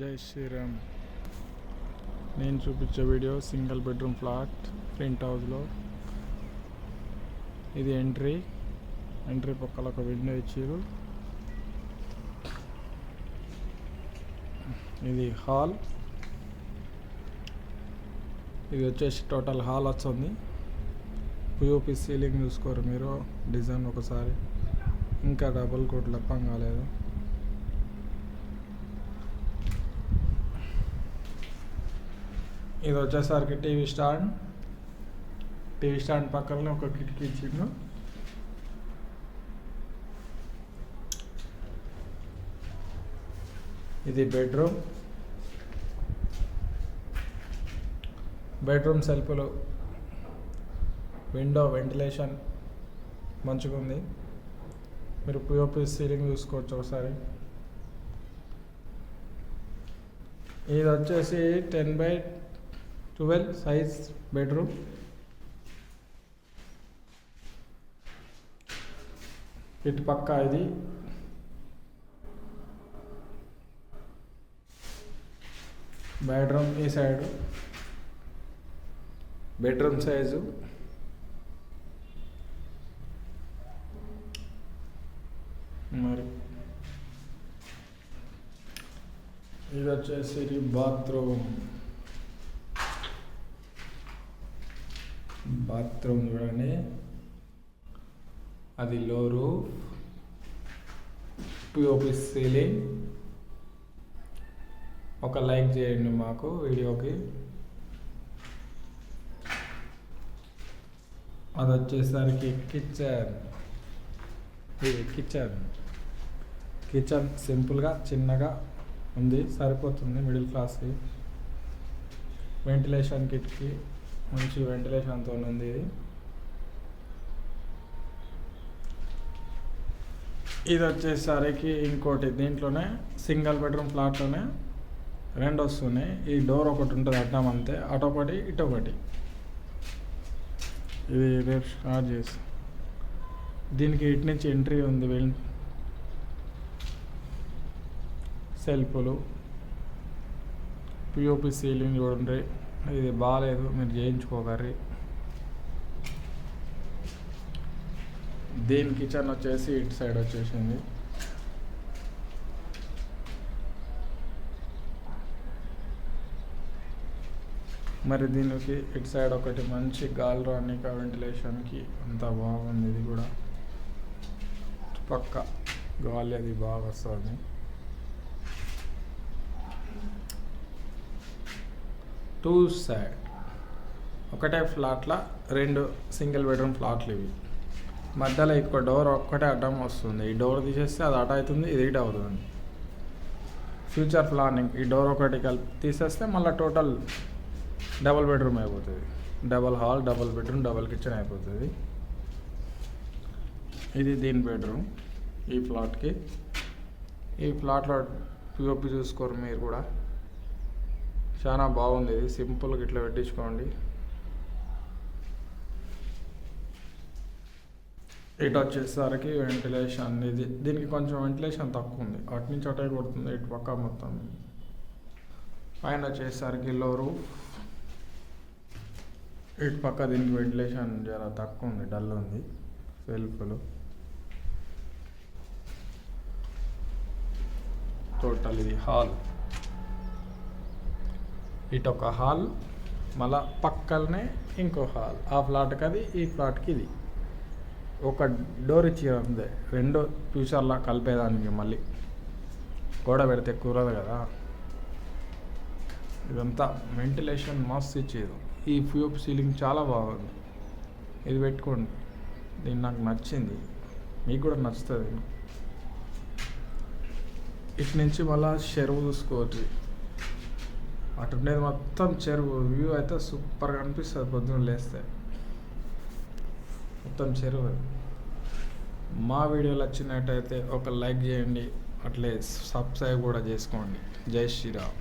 జై శ్రీరామ్. నేను చూపించే video single bedroom flat front హౌస్లో. ఇది ఎంట్రీ. ఎంట్రీ పక్కల ఒక విండో ఇచ్చారు ఇది హాల్. ఇది వచ్చేసి టోటల్ హాల్ వస్తుంది. పిఓపి సీలింగ్ చూసుకోరు మీరు డిజైన్ ఒకసారి. ఇంకా డబుల్ కోట్ లెప్పం కాలేదు. ఇది వచ్చేసరికి టీవీ స్టాండ్. టీవీ స్టాండ్ పక్కన ఒక కిటికీ ఇచ్చిండు. ఇది బెడ్రూమ్. బెడ్రూమ్ సెల్ఫ్లు విండో వెంటిలేషన్ మంచిగా ఉంది. మీరు పిఓపి సీలింగ్ చూసుకోవచ్చు ఒకసారి. ఇది వచ్చేసి ten by twelve size bedroom. ఇటు పక్క ఇది. బెడ్రూమ్ ఈ సైడు. Bedroom size. మరి ఇది వచ్చేసి బాత్రూమ్. బాత్రూమ్ చూడండి. అది లో రూఫ్. పిఓపి సీలింగ్ ఒక లైక్ చేయండి మాకు వీడియోకి. అది వచ్చేసరికి కిచెన్. ఇది కిచెన్. కిచెన్ సింపుల్గా చిన్నగా ఉంది సరిపోతుంది మిడిల్ క్లాస్కి వెంటిలేషన్ కిట్కి మంచి వెంటిలేషన్తో ఉంది ఇది. ఇది వచ్చేసరికి ఇంకోటి దీంట్లోనే సింగిల్ బెడ్రూమ్ ఫ్లాట్లోనే రెండు వస్తున్నాయి. ఈ డోర్ ఒకటి ఉంటుంది అడ్డం అంతే. అటు ఒకటి ఇది రేపు స్టార్ట్ చేసి. దీనికి ఇటు నుంచి ఎంట్రీ ఉంది వెల్. సెల్ఫ్లు. పిఓపి సీలింగ్ చూడండి ఇది బాగాలేదు మీరు చేయించుకోగర్రి దీని కిచెన్ వచ్చేసి ఇటు సైడ్ వచ్చేసింది. మరి దీనికి ఇటు సైడ్ ఒకటి మంచి గాలి రానిక వెంటిలేషన్కి అంత బాగుంది ఇది కూడా. పక్క గాలి అది బాగా వస్తుంది. Two side. ఒకటే ఫ్లాట్ల రెండు సింగిల్ బెడ్రూమ్ ఫ్లాట్లు ఇవి. మధ్యలో ఎక్కువ డోర్ ఒక్కటే అడ్డం వస్తుంది. ఈ డోర్ తీసేస్తే అది అట అవుతుంది ఇది ఇటు అవుతుంది. ఫ్యూచర్ ప్లానింగ్ ఈ డోర్ ఒకటి కలిపి తీసేస్తే మళ్ళీ టోటల్ డబల్ బెడ్రూమ్ అయిపోతుంది. Double hall double bedroom double kitchen అయిపోతుంది. ఇది దీని బెడ్రూమ్ ఈ ప్లాట్కి ఈ ప్లాట్లో పిఓపి చూసుకోరు మీరు కూడా. చాలా బాగుంది ఇది. సింపుల్గా ఇట్లా పెట్టించుకోండి. ఇటు వచ్చేసరికి వెంటిలేషన్ ఇది. దీనికి కొంచెం వెంటిలేషన్ తక్కువ ఉంది. అటు నుంచి అటే కొడుతుంది. ఇటు పక్క మొత్తం. పైన వచ్చేసరికి లో రూఫ్ ఇటు పక్క దీనికి వెంటిలేషన్ జర తక్కువ ఉంది. డల్ ఉంది. సెల్ఫ్లు టోటల్ ఇది హాల్ ఇటు ఒక హాల్ మళ్ళా పక్కనే ఇంకో హాల్. ఆ ఫ్లాట్కి అది ఈ ఫ్లాట్కి ఇది. ఒక డోర్ ఇచ్చి అంతే రెండో ఫ్యూచర్లా కలిపేదానికి మళ్ళీ. గోడ పెడితే కూరదు కదా. ఇదంతా వెంటిలేషన్ మస్తు ఇచ్చేది ఈ ఫ్యూప్ సీలింగ్ చాలా బాగుంది. ఇది పెట్టుకోండి. దీన్ని నాకు నచ్చింది. మీకు కూడా నచ్చుతుంది. ఇటు నుంచి మళ్ళా చెరువు చూసుకోవచ్చు. అటుండేది మొత్తం చెరువు. వ్యూ అయితే సూపర్గా అనిపిస్తుంది పొద్దున్న లేస్తే. మొత్తం చెరువు మా వీడియోలు వచ్చినట్టయితే ఒక లైక్ చేయండి. అట్లే సబ్స్క్రైబ్ కూడా చేసుకోండి. జై శ్రీరామ్.